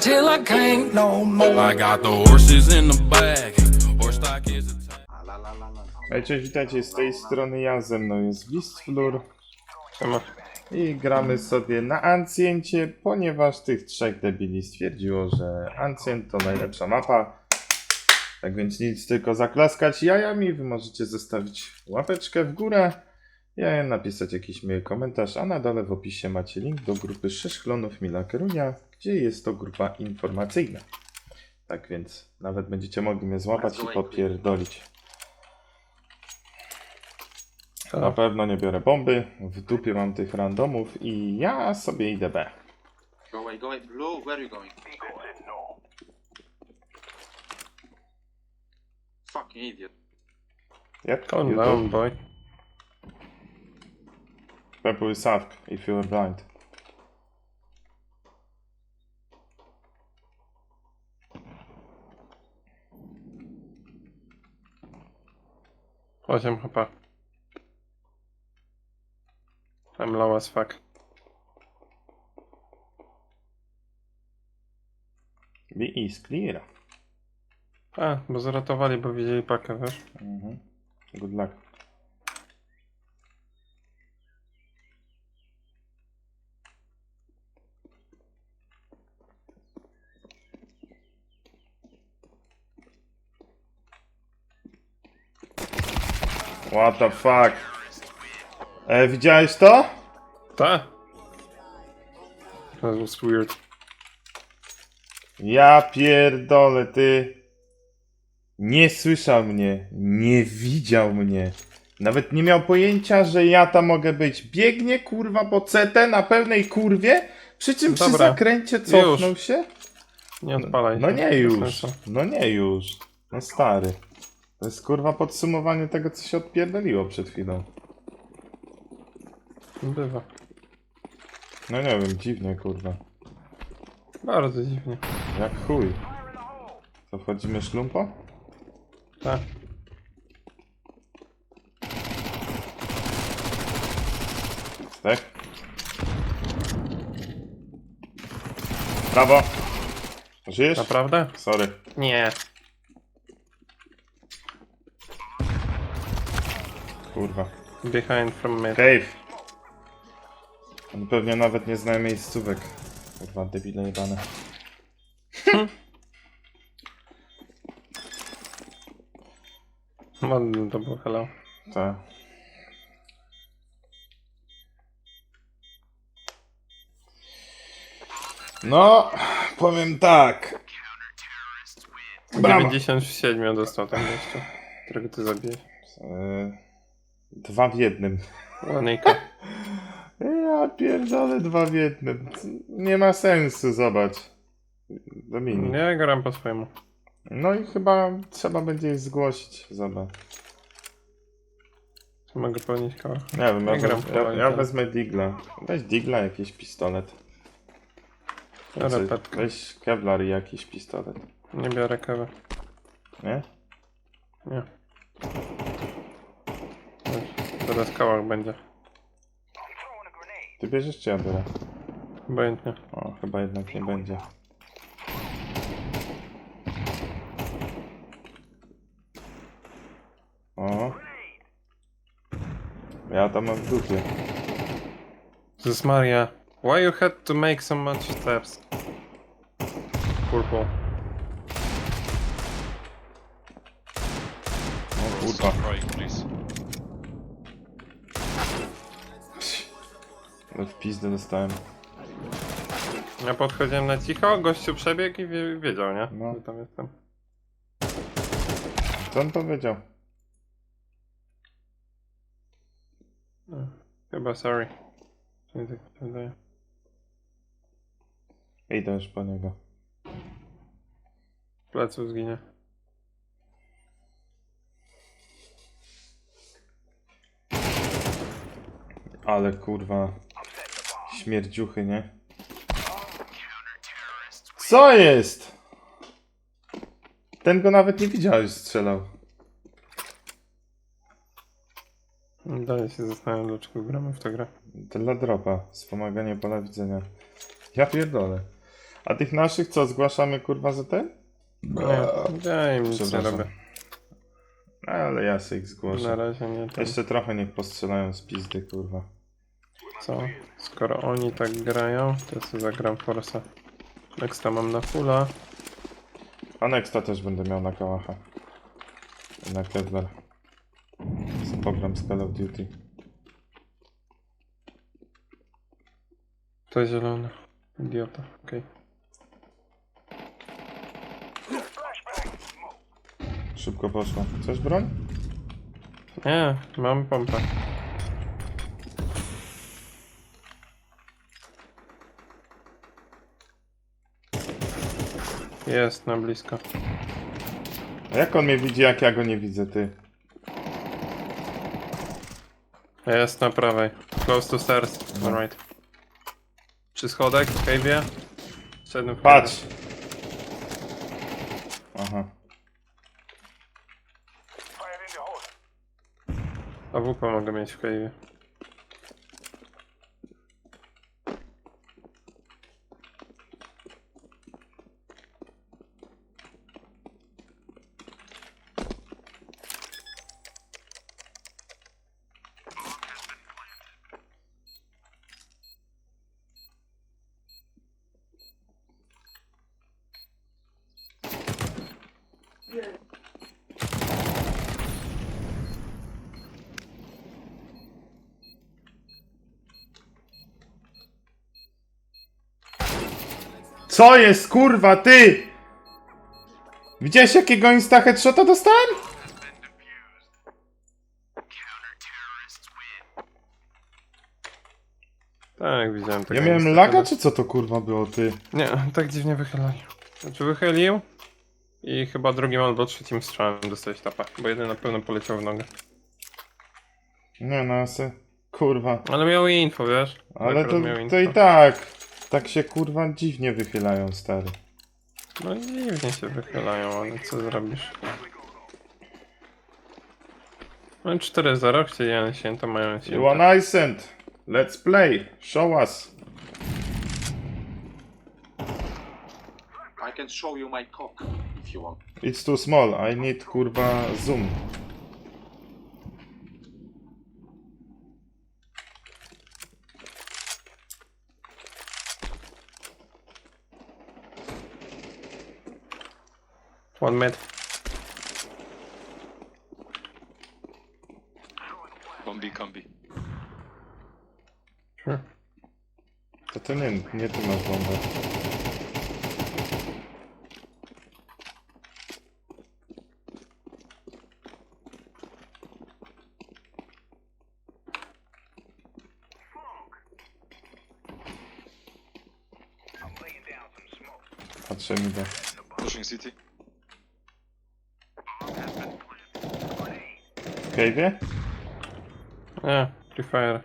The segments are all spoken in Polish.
till I can't no more. I got the horses in the back. Horse stock is a Hej, cześć, witajcie, z tej strony ja, ze mną jest Wistflur i gramy sobie na Anciencie, ponieważ tych trzech debili stwierdziło, że Ancient to najlepsza mapa. Tak więc nic, tylko zaklaskać jajami, wy możecie zostawić łapeczkę w górę, ja napisać jakiś miły komentarz, a na dole w opisie macie link do grupy 6 klonów Mila Kerunia, gdzie jest to grupa informacyjna. Tak więc nawet będziecie mogli mnie złapać i popierdolić. Na pewno nie biorę bomby, w dupie mam tych randomów i ja sobie idę B. Go away, go away. Blue, where are you going? Fucking idiot. Yep, Calm you down, do. boy. Purple is if you are blind. Osiem chyba. I'm low as fuck. B is clear. A, bo zaratowali, bo widzieli pakę, wiesz? Mhm. Good luck. What the fuck? E, widziałeś to? Ta! That was weird. Ja pierdolę, ty. Nie słyszał mnie, nie widział mnie. Nawet nie miał pojęcia, że ja tam mogę być. Biegnie kurwa po CT na pełnej kurwie, przy czym przy Dobra, zakręcie cofnął się. Nie odpalaj No się, nie już, no nie już. No stary. To jest kurwa podsumowanie tego, co się odpierdoliło przed chwilą. Bywa. No nie wiem, dziwnie kurwa. Bardzo dziwnie. Jak chuj. To wchodzimy szlumpo? Tak. Tak? Brawo! Żyjesz? Naprawdę? Sorry. Nie. Kurwa. Behind from mid. Cave! On pewnie nawet nie zna miejscówek. Kurwa, debile jebane. Ładny to był hello. Tak. No, powiem tak. Brawo. 97 dostał tam jeszcze. Którego ty zabiłeś. Eee, dwa w jednym. Ładniejka. Ja pierdolę dwa w jednym. Nie ma sensu, zobacz. Dominik. Nie gram po swojemu. No i chyba trzeba będzie jej zgłosić, zobacz. Mogę pełnić koło. Nie wiem, ja, gram wez, w ja, ja wezmę Digla. Weź Digla, jakiś pistolet. Znaczy, Repetkę. Weź Kevlar i jakiś pistolet. Nie biorę kawy. Nie? Nie. Teraz kałach będzie. Ty bierzesz czy ja biorę? Obojętnie. O, chyba jednak nie będzie. O. Ja tam mam w dupie. Jezus Maria. Why you had to make so much steps? Purple. O kurwa. Ale w pizdę dostałem. Ja podchodziłem na cicho, gościu przebiegł i wie, wiedział, nie? No. Że tam jestem. Co on powiedział? Chyba sorry. Czy nie tak mi się wydaje. Idę już po niego. Pleców zginie. Ale kurwa. Śmierdziuchy, nie? Co jest? Ten go nawet nie widział, już strzelał. Dalej się zastanawiam, dlaczego gramy w tę grę. Dla dropa. Wspomaganie pola widzenia. Ja pierdolę. A tych naszych co, zgłaszamy kurwa za ten? Nie, im nic nie Przepraszam. robię. Ale ja sobie ich Na zgłoszę. razie nie to. Jeszcze trochę niech postrzelają z pizdy, kurwa. Co? Skoro oni tak grają, to ja sobie zagram Forsa. Nexta mam na fulla. A Nexta też będę miał na kałacha. Na Kevlar. Co pogram z Call of Duty. To zielony. Idiota. Okej. Szybko poszło. Chcesz broń? Nie, mam pompę. Jest na blisko. A jak on mnie widzi, jak ja go nie widzę, ty? Jest na prawej. Close to stairs. Alright. Przy schodek, w cave'ie. Szedłem w Patrz! Aha. AWP mogę mieć w cave'ie. Co jest, kurwa, ty? Widziałeś jakiego insta headshota dostałem? Tak, widziałem tego. Ja miałem niestety. laga, czy co to kurwa było, ty? Nie, tak dziwnie wychylali. Znaczy wychylił i chyba drugim albo trzecim strzałem dostałeś tapa, bo jeden na pewno poleciał w nogę. Nie no, se... Kurwa. Ale miał info, wiesz? Ale to, miał to info. i tak. Tak się kurwa dziwnie wychylają, stary. No i dziwnie się wychylają, ale co zrobisz? No 4-0, chcieli się, to mają się. You want Icent? Let's play. Show us. I can show you my cock if you want. It's too small. I need kurwa zoom. One mid. Combi, combi. Sure. To to nie, nie ty masz bombę. Patrzę mi do. Pushing city. W cave'ie? Nie, Free Fire.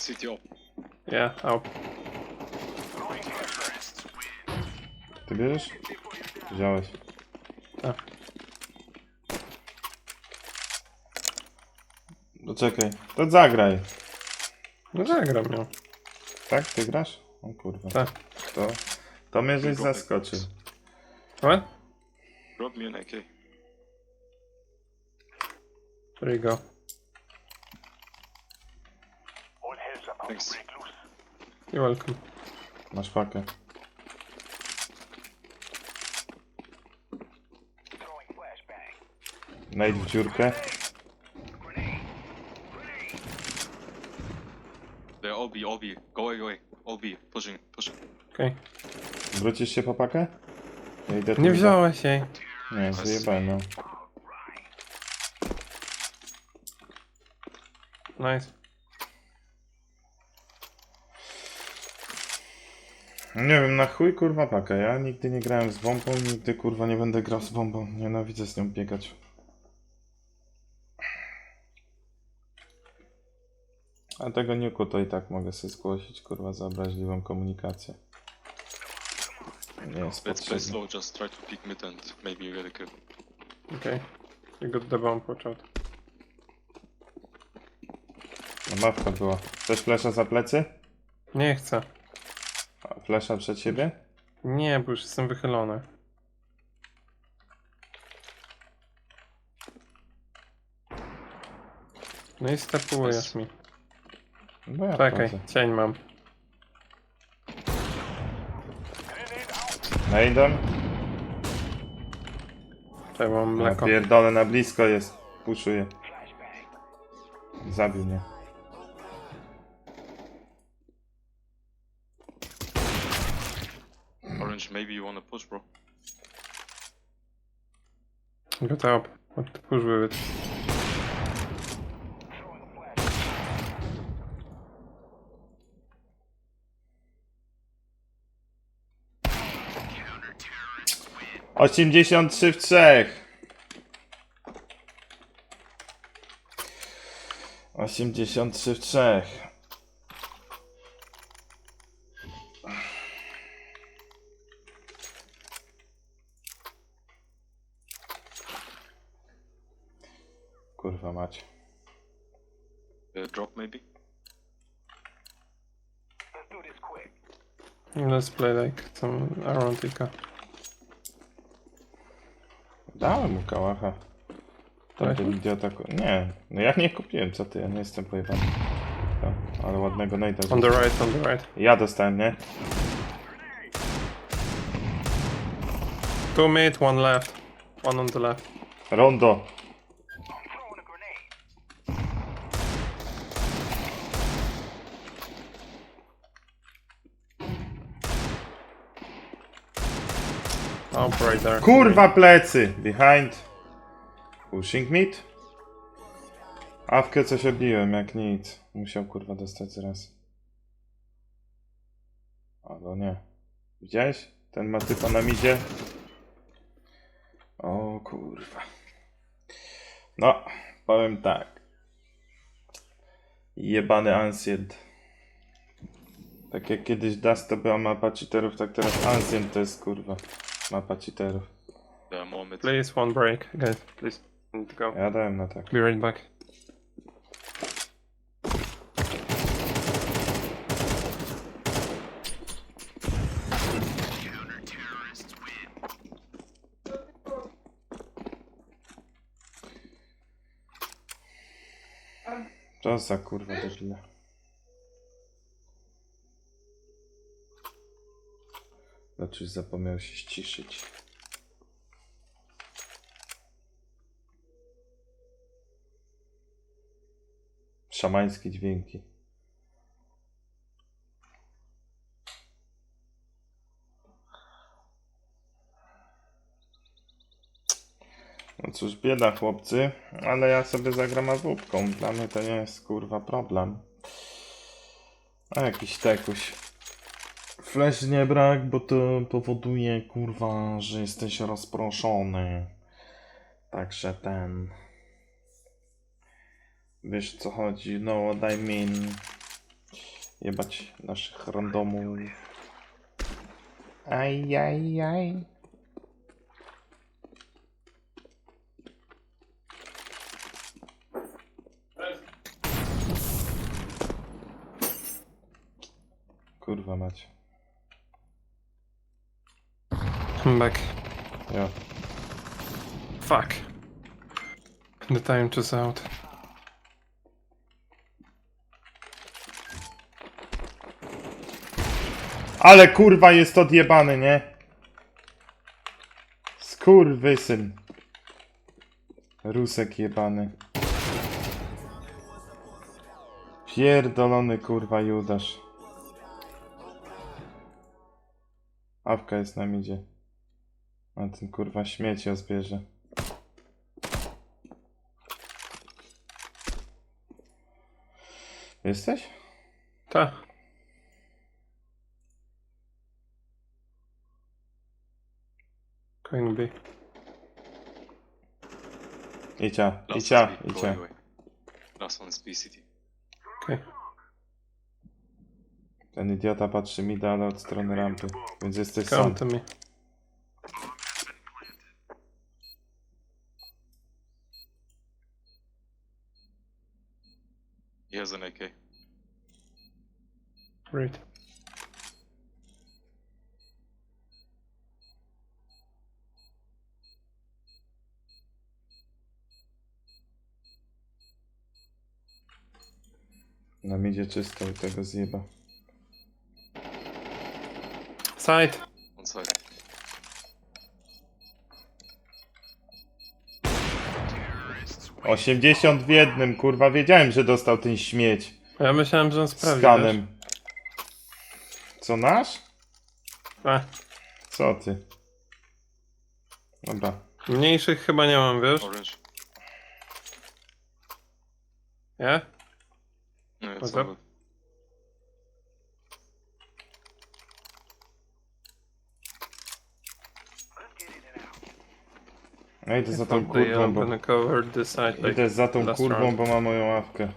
City up. Yeah, out. Ty bierzesz? Wziąłeś. Tak. No czekaj. To zagraj. No zagram ją. Tak? Ty grasz? O kurwa. Tak. To, to mnie żeś zaskoczył. What? Drop me an AK. There you go. Thanks. You're welcome. Masz pakę. Najdź w dziurkę. They're all B, all B. Go away, go away. All B. Pushing, pushing. Okej. Wrócisz się po pakę? Ja idę tu Nie za- wziąłeś jej. Nie, zjebałem, no. Nice. Nie wiem, na chuj kurwa pakę. Ja nigdy nie grałem z bombą, nigdy kurwa nie będę grał z bombą. Nienawidzę z nią biegać. A tego niuku to i tak mogę sobie zgłosić, kurwa, za obraźliwą komunikację. Nie jest Let's play slow, just try to peek mid and maybe you get a kill. Okay. You got the bomb, watch out. No, mawka była. Chcesz flesza za plecy? Nie chcę. A flesza przed siebie? Nie, bo już jestem wychylony. No i stepujesz mi. No ja Czekaj, wchodzę. cień mam. Najdem? Czekaj, mam Ja mleko. pierdolę na blisko jest. Puszuję. Zabił mnie. Orange, maybe you wanna push, bro. Go top. What push with it. Osiemdziesiąt trzy w trzech. Osiemdziesiąt trzy w trzech. Kurwa mać. Uh, drop, maybe. Let's play like some Arontica. Dałem mu kałacha. To Tak? ten idiota... ku- Nie, no ja nie kupiłem, co ty, ja nie jestem pojebany. No, ale ładnego najda. On the right, on the right. Ja dostałem, nie? Two mid, one left. One on the left. Rondo. Oh, right Kurwa plecy! Behind. Pushing mid. Awkę coś obiłem, jak nic. Musiał kurwa dostać zaraz. Albo nie. Widziałeś? Ten ma typa na midzie. O kurwa. No, powiem tak. Jebany Ancient. Tak jak kiedyś Dust to była mapa cheaterów, tak teraz Ancient to jest kurwa mapa cheaterów. The mid. Please, one break. Guys, please. Need to go. Ja dałem na tak. Be right back. To za kurwa debile. Znaczy zapomniał się ściszyć. Szamańskie dźwięki. No cóż, bieda chłopcy, ale ja sobie zagram awupką. Dla mnie to nie jest kurwa problem. A jakiś tekuś. Flash nie brak, bo to powoduje kurwa, że jesteś rozproszony. Także ten. Wiesz co chodzi, no what I mean. Jebać naszych randomów. Aj, aj, aj. Kurwa mać. I'm back. Jo. Fuck. The time just out. Ale kurwa jest odjebany, nie? Skurwysyn. Rusek jebany. Pierdolony kurwa Judasz. Awka jest na midzie. A ten kurwa śmieci zbierze. Jesteś? Ta. Going B. Icia, icia, icia. Last one is B city. Okay. Ten idiota patrzy mi dalej od strony rampy. Więc jesteś sam. To me. Yeah, has an AK. Great. Na midzie czysto i tego zjeba. Side. One side. Osiemdziesiąt w jednym, kurwa, wiedziałem, że dostał ten śmieć Ja myślałem, że on sprawdzi. skanem. Co nasz? A, Co ty? Dobra. mniejszych chyba nie mam, wiesz? Orange. Nie? No, it's What's Ja idę za tą Probably kurwą, bo... Idę za tą kurwą, bo ma moją ławkę.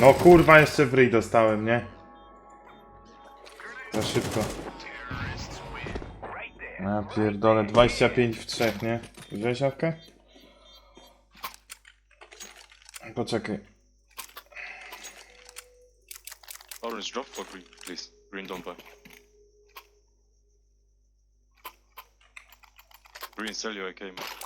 No kurwa, jeszcze w ryj dostałem, nie? Za szybko. A pierdolę, 25 w 3, nie? Wziąłeś awkę? Poczekaj. Orange, drop for green, please. Green, don't buy. Green, sell your AK, man.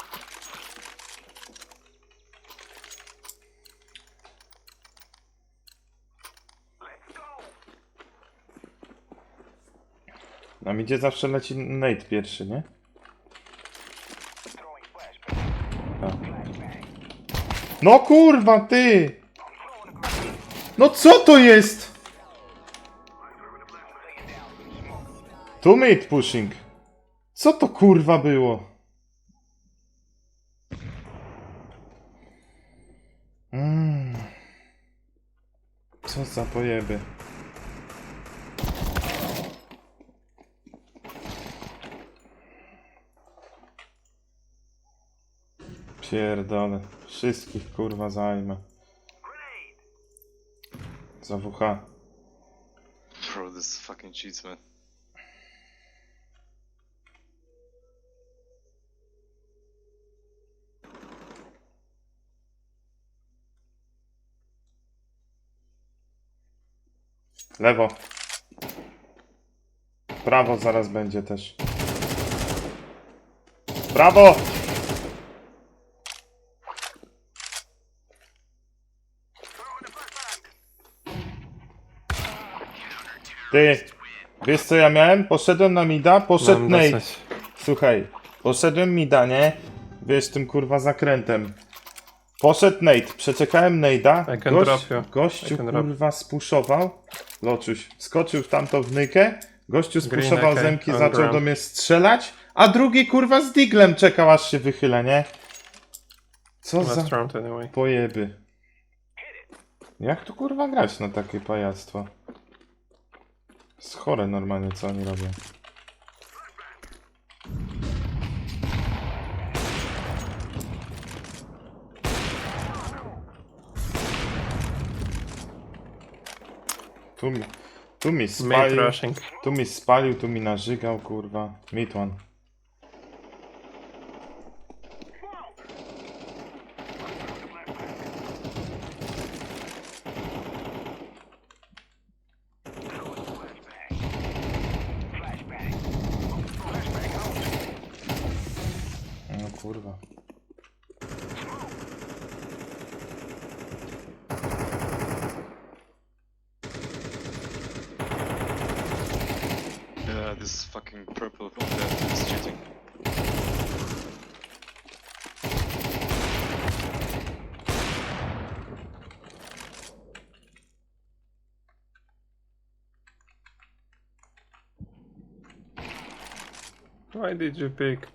Na midzie zawsze leci Nate pierwszy, nie? No kurwa, ty! No co to jest? Tu mate pushing. Co to kurwa było? Mm. Co za pojeby. Pierdolę. Wszystkich kurwa zajmę. Za WH. Bro, this fucking cheats, man. Lewo. Prawo zaraz będzie też. Prawo! Ty, wiesz co ja miałem? Poszedłem na mida, poszedł Mam Nate. dosyć. Słuchaj, poszedłem mida, nie? Wiesz, tym kurwa zakrętem. Poszedł Nate, przeczekałem Nate'a, I can gość, drop you. gościu I can drop. kurwa spuszował, Loczuś, skoczył w tamtą wnykę, gościu Green, spuszował okay, zemki, on zaczął ground. do mnie strzelać, a drugi kurwa z diglem czekał aż się wychyla, nie? Co Last za round anyway. pojeby. Jak tu kurwa grać na takie pajactwo? Jest chore normalnie co oni robią. Tu mi, tu mi spalił, tu mi spalił, tu mi narzygał, kurwa. Mid one. No kurwa. Yeah, this fucking purple on left is cheating. Why did you pick?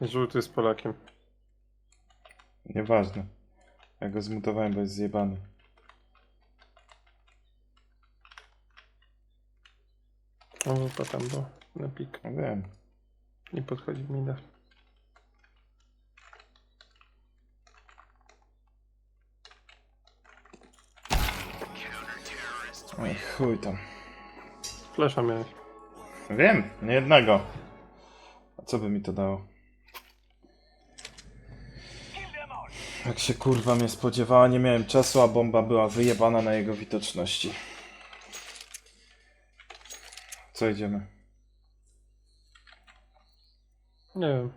Żółty z Polakiem. Nieważne. Ja go zmutowałem, bo jest zjebany. O, to tam było. Na pik. No wiem. Nie podchodzi mi da. Oj, chuj tam. Flesza miałeś. Wiem, nie jednego. A co by mi to dało? Jak się kurwa mnie spodziewała, nie miałem czasu, a bomba była wyjebana na jego widoczności. Co idziemy? Nie wiem.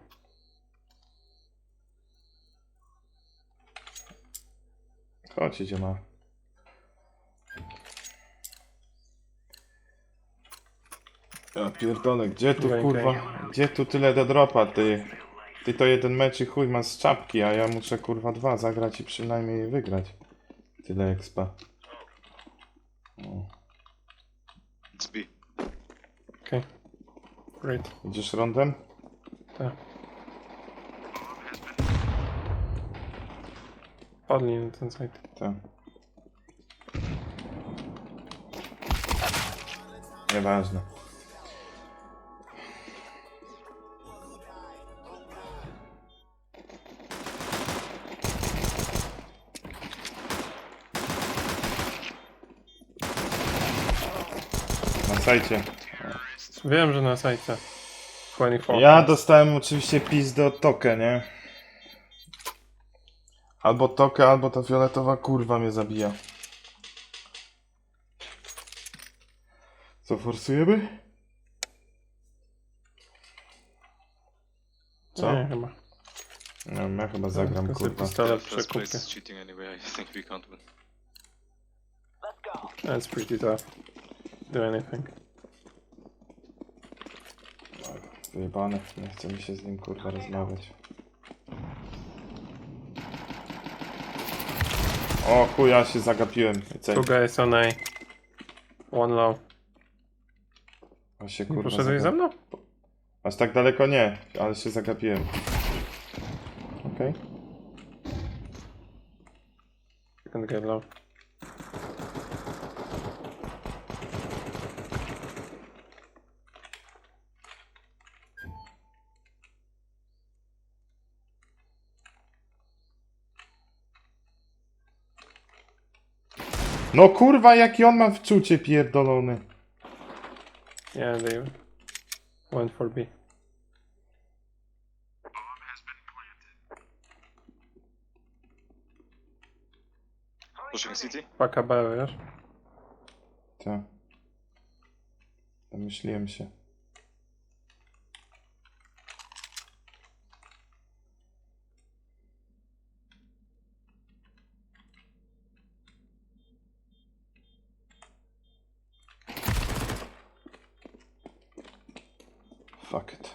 Chodź, idziemy. Ja pierdolę, gdzie tu kurwa, gdzie tu tyle do dropa, ty? Ty to jeden mecz i chuj masz z czapki, a ja muszę kurwa dwa zagrać i przynajmniej wygrać. Tyle expa. O. It's B. Okej. Great. Idziesz rondem? Tak. Padli na ten site. Tak. Nieważne. Na sajcie. Wiem, że na. 24. Ja dostałem oczywiście pizdę od Tokę, nie? Albo Tokę, albo ta fioletowa kurwa mnie zabija. Co, forsujemy? Co? Nie, chyba. Nie wiem, ja chyba zagram, Tylko sobie kurwa. pistolet First place przekupię. is cheating anyway. I think we can't win. That's pretty tough. Do anything. Wyjebane, nie chce mi się z nim kurwa rozmawiać. O chuj, ja się zagapiłem. Cej, Two guys on A. One low. a się kurwa poszedłeś za zagap- mną? Aż tak daleko nie, ale się zagapiłem. Okej. Second get low. No kurwa, jaki on ma wczucie pierdolony. Yeah, they went for B. Pushing city. Paka B, wiesz? Tak. Domyśliłem się. Fuck it.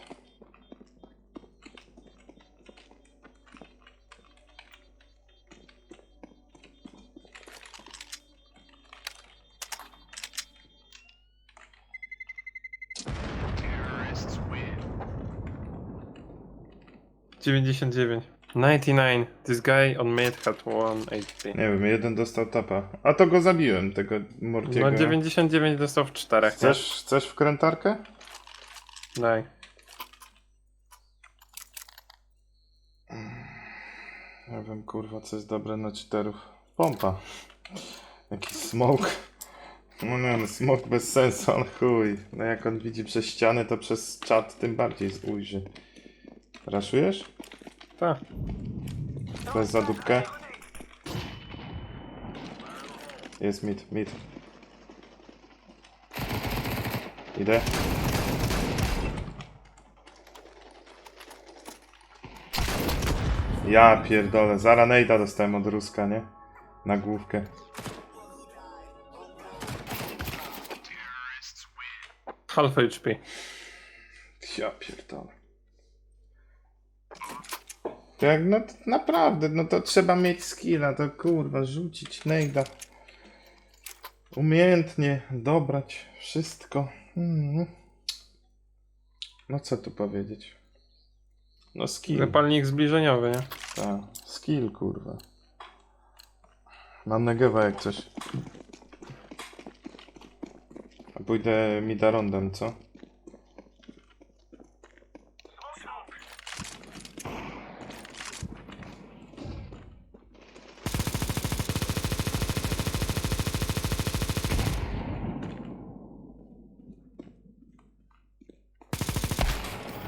Dziewięćdziesiąt dziewięć. 99. This guy on mid had 1 HP. Nie wiem, jeden dostał tapa. A to go zabiłem, tego Mortiego. No 99 dostał w czterech. Chcesz, chcesz wkrętarkę? Daj. Ja wiem, kurwa, co jest dobre na cheaterów. Pompa. Jakiś smoke. No nie, no smoke bez sensu, ale chuj. No jak on widzi przez ścianę, to przez czat tym bardziej ujrzy. Raszujesz? Tak. Bez zadupkę. Jest mid, mid. Idę. Ja pierdolę, zara nejda dostałem od Ruska, nie? Na główkę. Half HP. Ja pierdolę. Jak, no to naprawdę, no to trzeba mieć skilla, to kurwa, rzucić nejda. Umiejętnie dobrać wszystko. Mm. No co tu powiedzieć? No skill. Zapalnik zbliżeniowy, nie? Tak, skill kurwa. Mam negewa jak coś. A pójdę midarondem, co?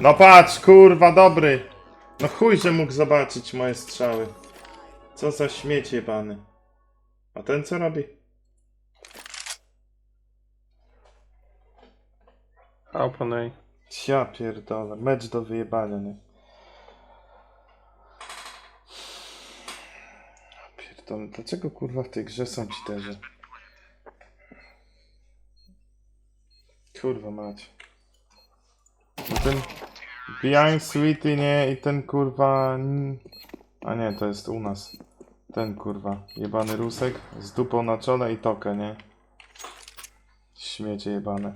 No patrz, kurwa, dobry. No chuj, że mógł zobaczyć moje strzały. Co za śmieć jebany. A ten co robi? Open A. Ja pierdolę, mecz do wyjebania, nie? Pierdolę, dlaczego kurwa w tej grze są cheaterzy? Kurwa mać. No ten Behind Sweetie, nie? I ten kurwa... A nie, to jest u nas. Ten kurwa, jebany rusek z dupą na czole i tokę, nie? Śmiecie jebane.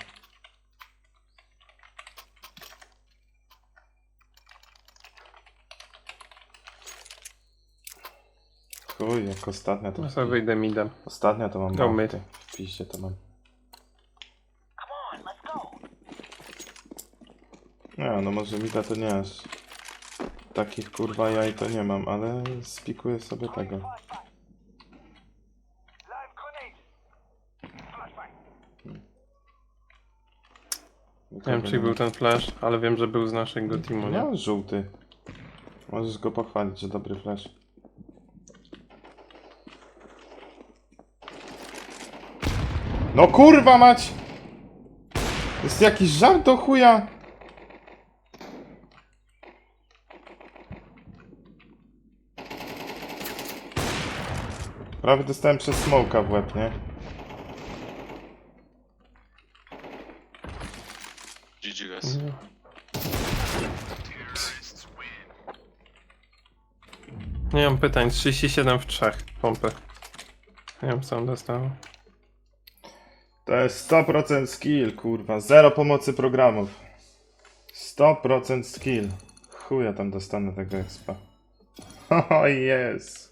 Chuj, jak ostatnia to... Ja sobie wyjdę midem. Ostatnia to mam ty. W piście to mam. Nie, no może mida to nie aż. Takich kurwa jaj to nie mam, ale spikuję sobie tego. Nie wiem, czy był ten flash, ale wiem, że był z naszego teamu, nie? Nie, żółty. Możesz go pochwalić, że dobry flash. No kurwa mać! Jest jakiś żart do chuja! Prawie dostałem przez smoka w łeb, nie? GG guys. Nie mam pytań, 37 w 3 pompy. Nie wiem, co on dostał. To jest 100% skill, kurwa. Zero pomocy programów. 100% skill. Chuja tam dostanę tego expa. O jest.